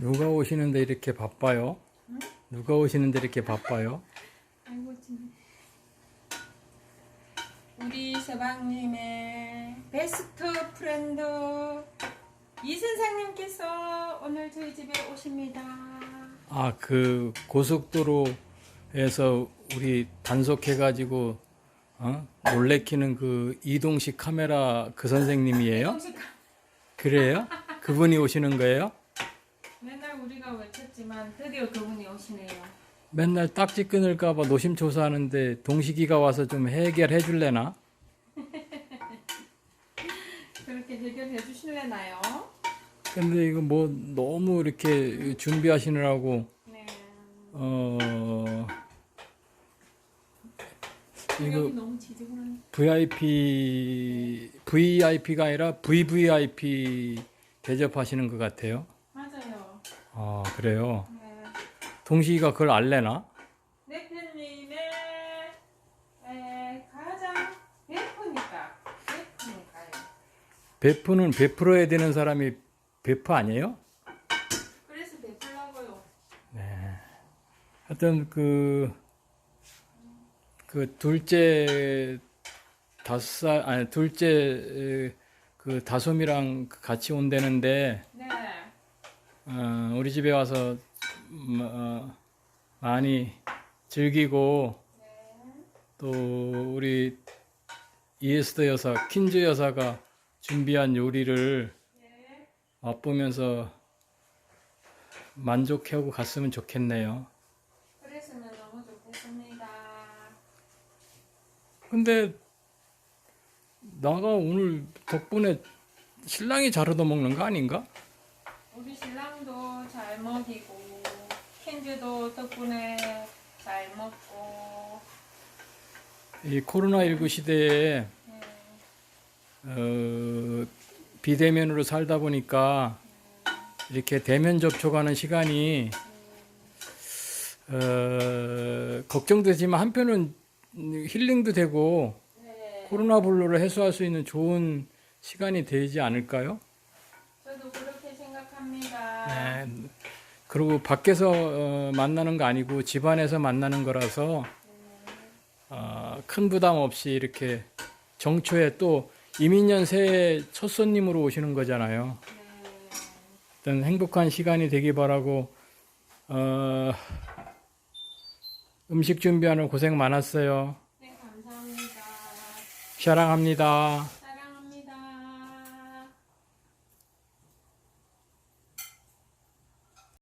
누가 오시는데 이렇게 바빠요? 누가 오시는데 이렇게 바빠요? 아이고 참. 우리 서방님의 베스트 프렌드 이선상님께서 오늘 저희 집에 오십니다. 아, 그 고속도로에서 우리 단속해가지고 어? 놀래키는 그 이동식 카메라 그 선생님이에요? 그래요? 그분이 오시는 거예요? 맨날 우리가 외쳤지만 드디어 그분이 오시네요. 맨날 딱지 끊을까봐 노심초사하는데 동식이가 와서 좀 해결해 줄래나? 그렇게 해결해 주실래나요? 근데 이거 뭐 너무 이렇게 준비하시느라고 네. 어 이거. VIP VIP가 아니라 VVIP 대접하시는 것 같아요. 맞아요. 아 그래요. 네. 동식이가 그걸 알래나? 대표님의 에, 가장 베프니까 베프니까요. 베프는 베풀어야 되는 사람이 베프 아니에요? 그래서 베풀라고요. 하여튼 그, 그 둘째 다섯 살, 아니 둘째 에, 그 다솜이랑 같이 온다는데, 네. 어, 우리 집에 와서 음, 어, 많이 즐기고 또 우리 이에스더 여사, 킨즈 여사가 준비한 요리를 네. 맛보면서 만족하고 갔으면 좋겠네요. 그랬으면 너무 좋겠습니다. 근데 나가 오늘 덕분에 신랑이 잘 얻어먹는 거 아닌가? 우리 신랑도 잘 먹이고 켄즈도 덕분에 잘 먹고 이 코로나19 시대에 네. 어, 비대면으로 살다 보니까 이렇게 대면 접촉하는 시간이 어, 걱정되지만 한편은 힐링도 되고 네. 코로나 불로를 해소할 수 있는 좋은 시간이 되지 않을까요? 저도 그렇게 생각합니다. 네. 그리고 밖에서 어, 만나는 거 아니고 집안에서 만나는 거라서 어, 큰 부담 없이 이렇게 정초에 또 이민년 새해 첫 손님으로 오시는 거잖아요. 네. 어떤 행복한 시간이 되기 바라고 어, 음식 준비하는 고생 많았어요. 네, 감사합니다. 사랑합니다.